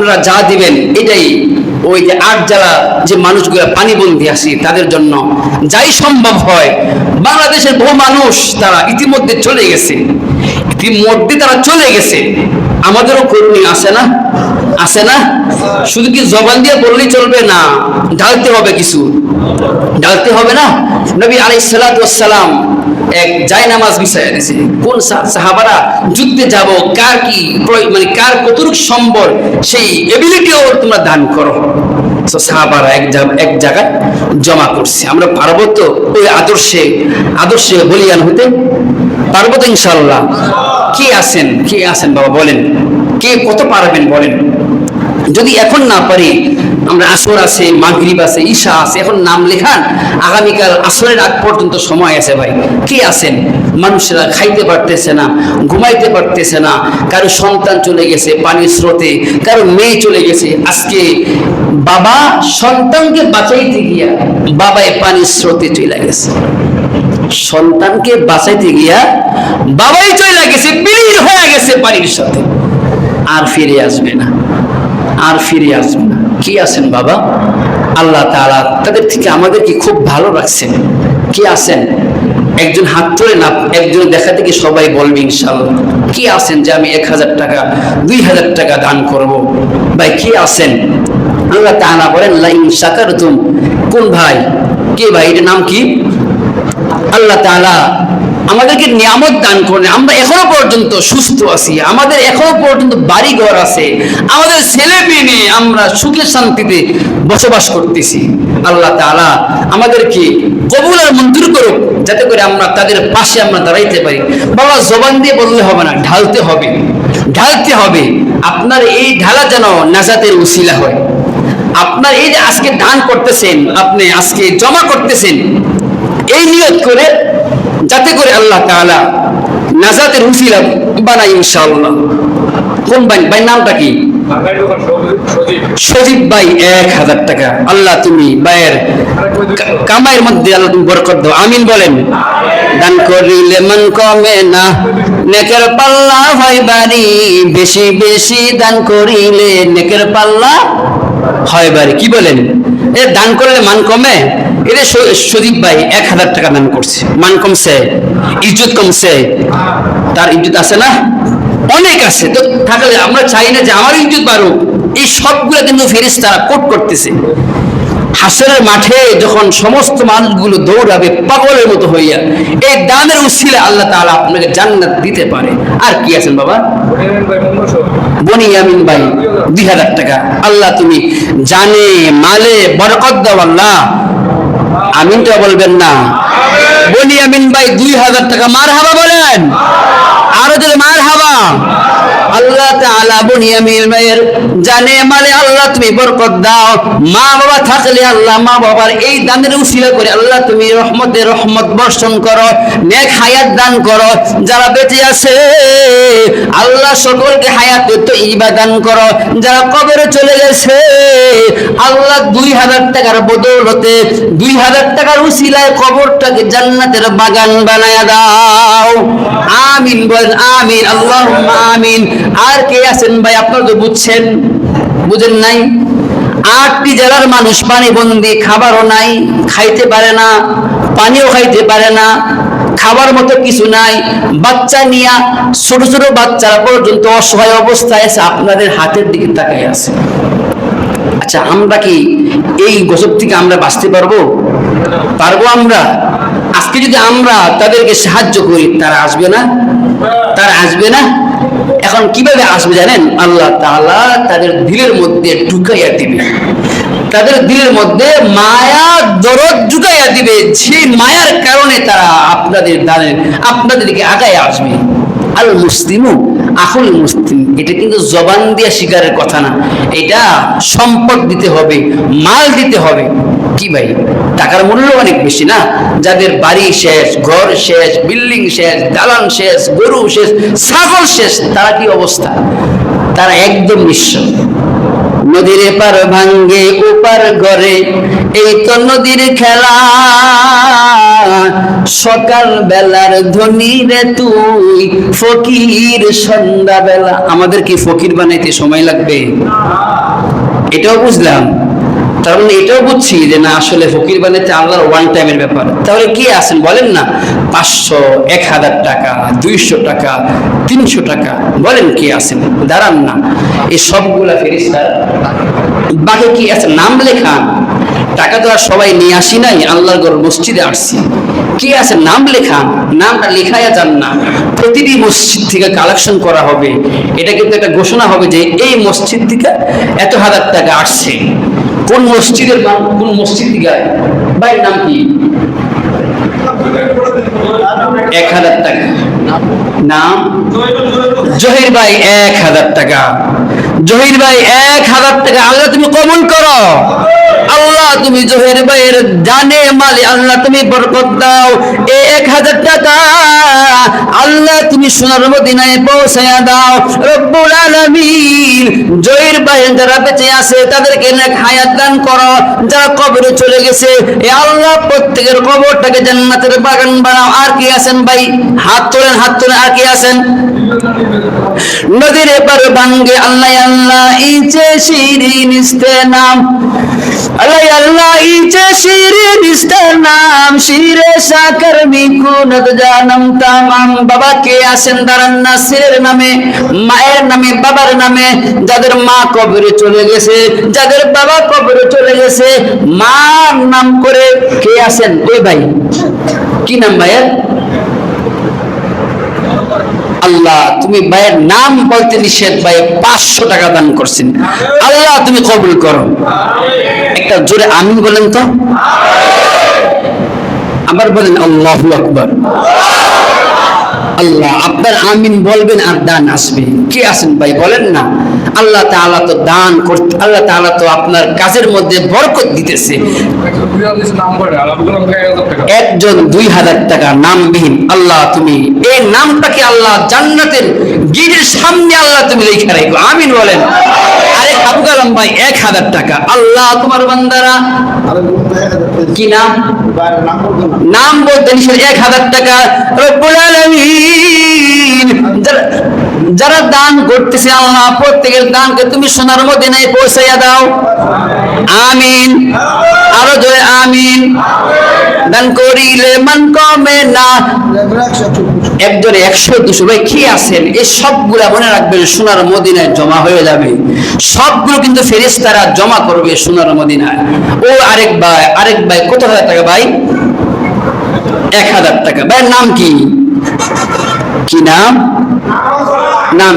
আপনারা যা দিবেন, এটাই। ওই যে আট জ্বালা যে মানুষগুলো পানিবন্দী আসি তাদের জন্য যাই সম্ভব হয়, বাংলাদেশের বহু মানুষ তারা ইতিমধ্যে চলে গেছে। ইতিমধ্যে তারা চলে গেছে। আমাদেরও কর্মী আছে না? আছে না? শুধু কি জবান দিয়ে বললেই চলবে না? ঢালতে হবে কিছু। ঢালতে হবে না? নবী আলাই সালাম এক জায় নামাজ বিছাইয়া দিয়েছে কোন সাহাবারা যুদ্ধে যাব, কার কি মানে কার কতটুক সম্বল, সেই এবিলিটিও তোমরা দান করো। সাহাবারা এক এক জায়গায় জমা করছে। আমরা পারব তো ওই আদর্শে আদর্শে বলিয়ান হতে পারব তো ইনশাল্লাহ কে আছেন? কে আছেন বাবা বলেন। কে কত পারবেন বলেন? যদি এখন না পারি, আমরা আসর আছে, মাগরিব আছে, ঈশা আছে, এখন নাম লেখান আগামীকাল আসরের আগ পর্যন্ত সময় আছে ভাই। কে আছেন? মানুষেরা খাইতে পারতেছে না, ঘুমাইতে পারতেছে না, কারও সন্তান চলে গেছে পানির স্রোতে, কারও মেয়ে চলে গেছে। আজকে বাবা সন্তানকে বাঁচাইতে গিয়া বাবাই পানির স্রোতে চলে গেছে। সন্তানকে বাঁচাইতে গিয়া বাবাই চলে গেছে বিলীন হয়ে গেছে পানির সাথে আর ফিরে আসবে না। আর ফিরে আসবে না। কি আছেন বাবা? আল্লাহ তাআলা তাদের থেকে আমাদেরকে খুব ভালো রাখছেন। কি আছেন? একজন হাত তুলে না, একজন দেখা থেকে সবাই বলবে ইনশাল্লাহ কি আছেন যে আমি এক হাজার টাকা, দুই হাজার টাকা দান করব? ভাই, কি আছেন? আল্লাহ তাআলা বলেন, লাইন শাকারতুম কোন ভাই? কে ভাই? এটার নাম কি? আল্লাহ তাআলা আমাদেরকে নিয়ামত দান করেন। আমরা এখনও পর্যন্ত সুস্থ আছি। আমাদের এখনও পর্যন্ত বাড়ি ঘর আছে। আমাদের ছেলে মেয়ে নিয়ে আমরা সুখে শান্তিতে বসবাস করতেছি। আল্লাহ তাআলা আমাদেরকে কবুল আর মঞ্জুর করুক, যাতে করে আমরা তাদের পাশে আমরা দাঁড়াইতে পারি। বাবা, জবান দিয়ে বললে হবে না, ঢালতে হবে। ঢালতে হবে। আপনার এই ঢালা যেন নাজাতের উসিলা হয়। আপনার এই যে আজকে দান করতেছেন, আপনি আজকে জমা করতেছেন এই নিয়ত করে, যাতে করে আল্লাহ তাআলা নাজাতের উসিলা বানাই ইনশাআল্লাহ। কোন ভাই ভাই নামটা কি? সজীব ভাই, এক হাজার টাকা। আল্লাহ তুমি ভাইয়ের কামাইয়ের মধ্যে আল্লাহ তুমি বরকত দাও। আমিন বলেন। দান করিলে মন কমে না। নেকের পাল্লা হয় বাড়ি। বেশি বেশি দান করিলে নেকের পাল্লা হয় বাড়ি কি বলেন? এ দান করলে মান কমে? এটা স- সজীব ভাই, এক হাজার টাকা দান করছে। মান কমছে? ইজ্জত কমছে? তার ইজ্জত আছে না? অনেক আছে। তো থাকলে আমরা চাই না যে আমার ইজ্জত বাড়ুক। এই সবগুলো কিন্তু ফেরিস তারা কোট করতেছে। হাসরের মাঠে যখন সমস্ত মানুষগুলো দৌড়াবে পাগলের মতো হইয়া, এই দানের উসিলে আল্লাহ তাআলা আপনাকে জান্নাত দিতে পারে। আর কি আছেন বাবা? বনি আমিন ভাই, দুই হাজার টাকা। আল্লাহ তুমি জানে, মালে, বরকত দাও আল্লাহ। আমিনটা বলবেন না। বনি আমিন ভাই, দুই হাজার টাকা মার হাবা বলেন। আরও যদি মার হাবা আল্লাহ তাআলা বুনিয়ামিন ভাইয়ের জানে মানে আল্লাহ তুমি বরকত দাও। মা বাবা থাকলে আল্লাহ মা বাবার এই দানের উসিলা করে আল্লাহ তুমি রহমতের রহমত বর্ষণ করো, নেক হায়াত দান করো। যারা বেঁচে আছে, আল্লাহ সকলকে হায়াতে তো ইবা দান করো। যারা কবরে চলে গেছে, আল্লাহ দুই হাজার টাকার বদৌলতে দুই হাজার টাকার উসিলায় কবরটাকে জান্নাতের বাগান বানায়া দাও। আমিন বলেন আমিন আল্লাহ আমিন। আর কে আছেন ভাই? আপনারা তো বুঝছেন। বুঝেন নাই? আটটি জেলার মানুষ পানি বন্দি, খাবারও নাই, খাইতে পারে না, পানিও খাইতে পারে না, খাবার মতো কিছু নাই। বাচ্চা নিয়া ছোট ছোট বাচ্চারা পর্যন্ত অসহায় অবস্থায় আছে, আপনাদের হাতের দিকে তাকাই আছে। আচ্ছা আমরা কি এই গজব থেকে আমরা বাঁচতে পারব? পারব আমরা? আজকে যদি আমরা তাদেরকে সাহায্য করি, তারা আসবে না? তারা আসবে না? এখন কীভাবে আসবে জানেন? আল্লাহ তাআলা তাদের দিলের মধ্যে ঢুকাইয়া দিবে। তাদের দিলের মধ্যে মায়া, দরদ ঢুকাইয়া দিবে। সেই মায়ার কারণে তারা আপনাদের দানের আপনাদেরকে আগায় আসবে। আল মুসলিমু, আহুল মুসলিম, এটা কিন্তু জবান দিয়ে শিকারের কথা না। এটা সম্পদ দিতে হবে, মাল দিতে হবে। কি ভাই? টাকার মূল্য অনেক বেশি না? যাদের বাড়ি শেষ, ঘর শেষ, বিল্ডিং শেষ, দালান শেষ, গরু শেষ, ছাগল শেষ, তারা কি অবস্থা? তারা একদম নিঃস্ব। নদীর পার ভাঙ্গে উপার ঘরে এই তো নদীর খেলা। সকাল বেলার ধনী রে তুই, ফকির সন্ধ্যা বেলা আমাদের কি ফকির বানাইতে সময় লাগবে? এটাও বুঝলাম। তার মানে এটাও বুঝছি যে না, আসলে ফকির বানাইতে আল্লাহর ওয়ান টাইমের ব্যাপার। তাহলে কি আছেন বলেন না, পাঁচশো, এক হাজার টাকা, দুইশো টাকা, তিনশো টাকা, বলেন কি আছেন, দাঁড়ান না। এই সবগুলা ফেরিস্তার বাকি কি আছে? নাম লেখান টাকা তো আর সবাই নিয়ে আসি নাই, আল্লাহর ঘর মসজিদে আসছি। কি আছে? নাম লেখান নামটা লেখায়া যান না। প্রতিটি মসজিদ থেকে কালেকশন করা হবে। এটা কিন্তু একটা ঘোষণা হবে যে এই মসজিদ থেকে এত হাজার টাকা আসছে। কোন মসজিদের নাম কোন মসজিদ থেকে ভাই নাম কি? এক হাজার টাকা। নাম? জহির ভাই, এক হাজার টাকা। জহির ভাই, এক হাজার টাকা। আল্লাহ তুমি কমন করো। আল্লাহ তুমি জহির ভাইয়ের জানে মালি, আল্লাহ তুমি বরকত দাও। এই এক হাজার টাকা আল্লাহ তুমি সোনার মদিনায় পৌঁছায়া দাও। রব্বুল আলামিন জহির ভাই যারা বেঁচে আছে, তাদেরকে নেক হায়াত দান করো। যারা কবরে চলে গেছে, এ আল্লাহ প্রত্যেকের কবরটাকে জান্নাতের বাগান বানাও। আর কি আছেন ভাই? হাত তোলেন হাত তোলেন, আর কি আছেন? নদীর এপার ভাঙ্গে আল্লাহ আল্লাহ, ইচে শিরিন ইস্তে নাম। আল্লাহ নাম আছেন নামে, মায়ের নামে, বাবার নামে। যাদের মা কবরে চলে গেছে, যাদের বাবা কবরে চলে গেছে, মার নাম করে কে আছেন? ওই ভাই। কি নাম ভাইয়ের? আল্লাহ, তুমি ভাইয়ের নাম বলতে নিষেধ ভাই পাঁচশো টাকা দান করছেন। আল্লাহ, তুমি কবুল করো। একটা জোরে আমিন বলেন তো। আবার বলেন, আল্লাহ আকবর। আল্লাহ, আপনার আমিন বলবেন আর দান আসবে। কে আছেন ভাই, বলেন না। আল্লাহ তাআলা তো দান করতে, আল্লাহ তাআলা তো আপনার কাজের মধ্যে বরকত দিতেছে। একজন দুই হাজার টাকা নামবিহীন। আল্লাহ, তুমি এই নামটাকে আল্লাহ জান্নাতের গিরের সামনে আল্লাহ তুমি রেখে রাখো। আমিন বলেন। আরে আবু কালাম ভাই, এক হাজার টাকা। আল্লাহ, তোমার বান্দারা। কি নাম? নাম বলতেন এক হাজার টাকা। রব্বুল আলামিন। যারা- দান করতেছে আল্লাহ, প্রত্যেকের দানকে তুমি সোনার মদিনায় পৌঁছাইয়া দাও। আমিন। আরও জোরে আমিন। দান করিলে মান কমে না। একজনে একশো দুশো। ভাই, কি আছেন? এই সবগুলা মনে রাখবেন সোনার মদিনায় জমা হয়ে যাবে। সবগুলো কিন্তু ফেরেশতারা জমা করবে সোনার মদিনায়। ও আরেক ভাই আরেক ভাই, কত হাজার টাকা ভাই? এক হাজার টাকা। ভাইয়ের নাম কি? কি নাম? নাম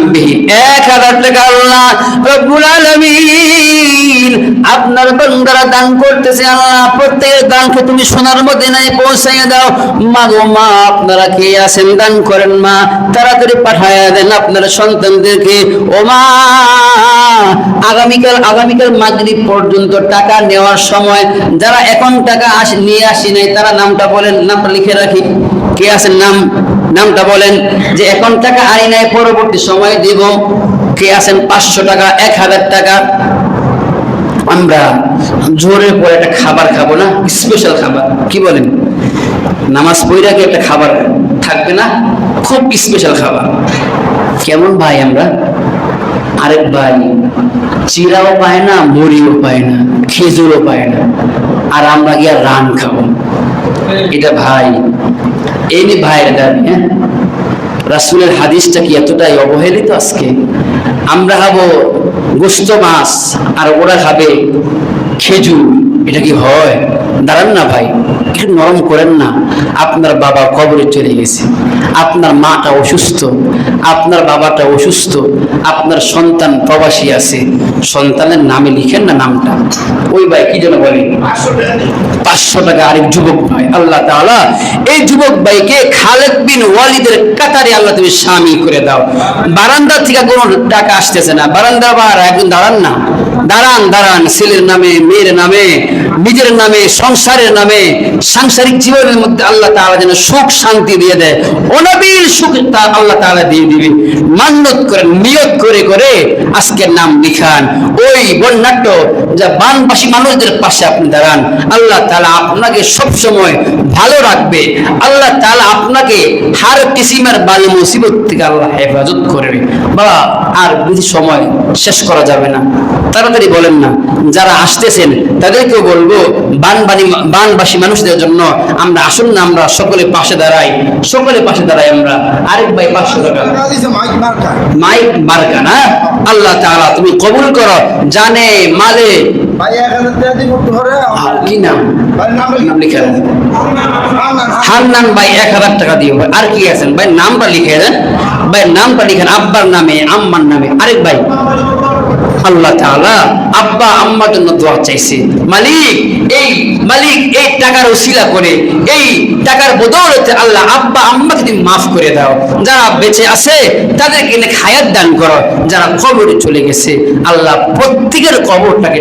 এক হাজার টাকা আল্লাহ, রব্বুল আলামিন। আপনার বান্দারা দান করতেছে আল্লাহ প্রত্যেকের দানকে তুমি সোনার মদিনায় পৌঁছাইয়া দাও। মা গো মা, আপনারা কে আছেন? দান করেন মা, তাড়াতাড়ি পাঠায়া দেন আপনার সন্তানদেরকে। ও মা, আগামীকাল আগামীকাল মাগরিব পর্যন্ত টাকা নেওয়ার সময় যারা এখন টাকা আসে, নিয়ে আসি নাই, তারা নামটা বলেন, নামটা লিখে রাখি। কে আছেন? নাম। নামটা বলেন যে এখন টাকা আই নাই, পরবর্তী সময় দিব। কে আছেন? পাঁচশো টাকা, এক হাজার টাকা। আমরা জোরের পরে একটা খাবার খাব না? স্পেশাল খাবার। কি বলেন? নামাজ পড়ে কি একটা খাবার থাকবে না? খুব স্পেশাল খাবার। কেমন ভাই আমরা? আরেক ভাই, চিরাও পায় না, মুড়িও পায় না, খেজুরও পায় না। আর আমরা গিয়া রান খাব। এটা ভাই এই নি ভাইয়ের দাবি হ্যাঁ? রাসুলের হাদিসটা কি এতটাই অবহেলিত আজকে? আমরা খাব গোস্ত মাছ আর ওরা খাবে খেজুর, এটা কি হয়? দাঁড়ান না ভাই, একটু নরম করেন না। আপনার বাবা কবরে চলে গেছে। আপনার মাটা অসুস্থ। আপনার বাবাটা অসুস্থ। আপনার সন্তান প্রবাসী আছে। সন্তানের নামে লিখেন না নামটা। ওই ভাই কি যেন বলে? পাঁচশো টাকা আরেক যুবক ভাই, আল্লাহ তাআলা। এই যুবক ভাইকে খালেদ বিন ওয়ালিদের কাতারে আল্লাহ তুমি স্বামী করে দাও। বারান্দা থেকে কোনো টাকা আসতেছে না। বারান্দা বার একজন দাঁড়ান না। দাঁড়ান দাঁড়ান। ছেলের নামে, মেয়ের নামে, নিজের নামে সংসারের নামে, সাংসারিক জীবনের মধ্যে আল্লাহ তাআলা যেন সুখ, শান্তি দিয়ে দেয়। মনোবীর সুখ তা আল্লাহ তাআলা দিয়ে দিবে। মান্যত করেন নিয়ত করে করে আজকের নাম লিখান। ওই বন্যাট্য যা বানবাসী মানুষদের পাশে আপনি দাঁড়ান, আল্লাহ তাআলা আপনাকে সব সময় ভালো রাখবে। আল্লাহ তাআলা আপনাকে হার কিসিমের বাল মুসিবত থেকে আল্লাহ হেফাজত করবে। বাবা, আর বেশি সময় শেষ করা যাবে না। তাড়াতাড়ি বলেন না। যারা আসতেছেন, তাদেরকেও বলব বানবাণী বানবাসী মানুষদের জন্য আমরা আসুন না, আমরা সকলে পাশে দাঁড়াই, সকলে পাশে দাঁড়াই আমরা। আরেক ভাই পাঁচশো টাকা। মাইক মার্কা না? আল্লাহ তাআলা, তুমি কবুল করো। জানে, মালে। আব্বার নামে, আম্মার নামে। আরেক ভাই। আল্লাহ তাআলা আব্বা, আম্মার জন্য দোয়া চাইছে। মালিক, এই মালিক এই টাকার উসিলা করে, এই টাকার বদৌলতে আল্লাহ আব্বা, আম্মাকে তুমি মাফ করে দাও। যারা বেঁচে আছে, তাদেরকে হায়াত দান করো। যারা কবরে চলে গেছে, আল্লাহ প্রত্যেকের কবরটাকে